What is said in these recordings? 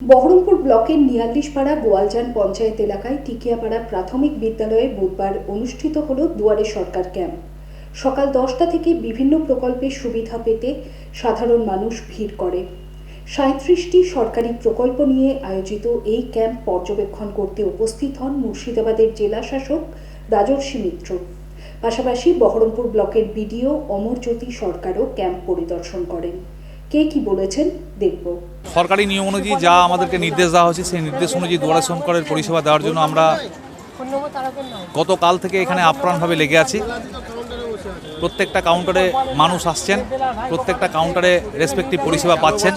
বহরমপুর ব্লকের নিয়াল্লিশপাড়া গোয়ালজান পঞ্চায়েত এলাকায় টিকিয়াপাড়া প্রাথমিক বিদ্যালয়ে বুধবার অনুষ্ঠিত হল দুয়ারে সরকার ক্যাম্প। সকাল দশটা থেকে বিভিন্ন প্রকল্পের সুবিধা পেতে সাধারণ মানুষ ভিড় করে। সাঁত্রিশটি সরকারি প্রকল্প নিয়ে আয়োজিত এই ক্যাম্প পর্যবেক্ষণ করতে উপস্থিত হন মুর্শিদাবাদের জেলা শাসক রাজর্ষি মিত্র। পাশাপাশি বহরমপুর ব্লকের বিডিও অমরজ্যোতি সরকারও ক্যাম্প পরিদর্শন করেন। কে কি বলেছেন দেখব। সরকারি নিয়ম অনুযায়ী যা আমাদেরকে নির্দেশ দেওয়া হয়েছে, সেই নির্দেশ অনুযায়ী দুয়ারে সংকরের পরিষেবা দেওয়ার জন্য আমরা গতকাল থেকে এখানে আপ্রাণভাবে লেগে আছি। প্রত্যেকটা কাউন্টারে মানুষ আসছেন, প্রত্যেকটা কাউন্টারে রেসপেক্টিভ পরিষেবা পাচ্ছেন।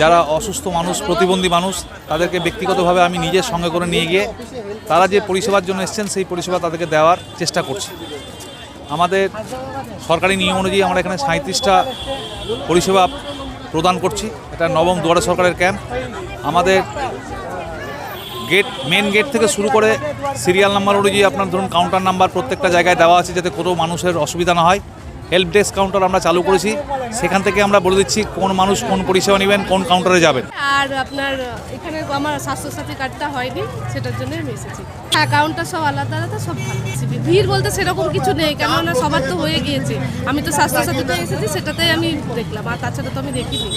যারা অসুস্থ মানুষ, প্রতিবন্ধী মানুষ, তাদেরকে ব্যক্তিগতভাবে আমি নিজের সঙ্গে করে নিয়ে গিয়ে তারা যে পরিষেবার জন্য এসছেন, সেই পরিষেবা তাদেরকে দেওয়ার চেষ্টা করছি। আমাদের সরকারি নিয়ম অনুযায়ী আমরা এখানে সাঁত্রিশটা পরিষেবা প্রদান করছি। এটা নবম দুয়ারে সরকারের ক্যাম্প। আমাদের গেট মেন গেট থেকে শুরু করে সিরিয়াল নাম্বার অনুযায়ী আপনার ধরুন কাউন্টার নাম্বার প্রত্যেকটা জায়গায় দেওয়া আছে যাতে কোনো মানুষের অসুবিধা না হয়। হেল্প ডেস্ক কাউন্টার আমরা চালু করেছি। সেখান থেকে আমরা বলে দিচ্ছি কোন মানুষ কোন পরিষেবা নেবেন, কোন কাউন্টারে যাবেন। আর আপনার এখানে আমার স্বাস্থ্যসাথী কার্ডটা হয়নি, সেটার জন্য আমি এসেছি। অ্যাকাউন্টটা সব আলাদা আলাদা, সব ভালো। ভিড় বলতে সেরকম কিছু নেই, কেননা সবার তো হয়ে গিয়েছে। আমি তো স্বাস্থ্যসাথীতে এসেছি, সেটাতেই আমি দেখলাম, আর তাছাড়া তো আমি দেখিনি।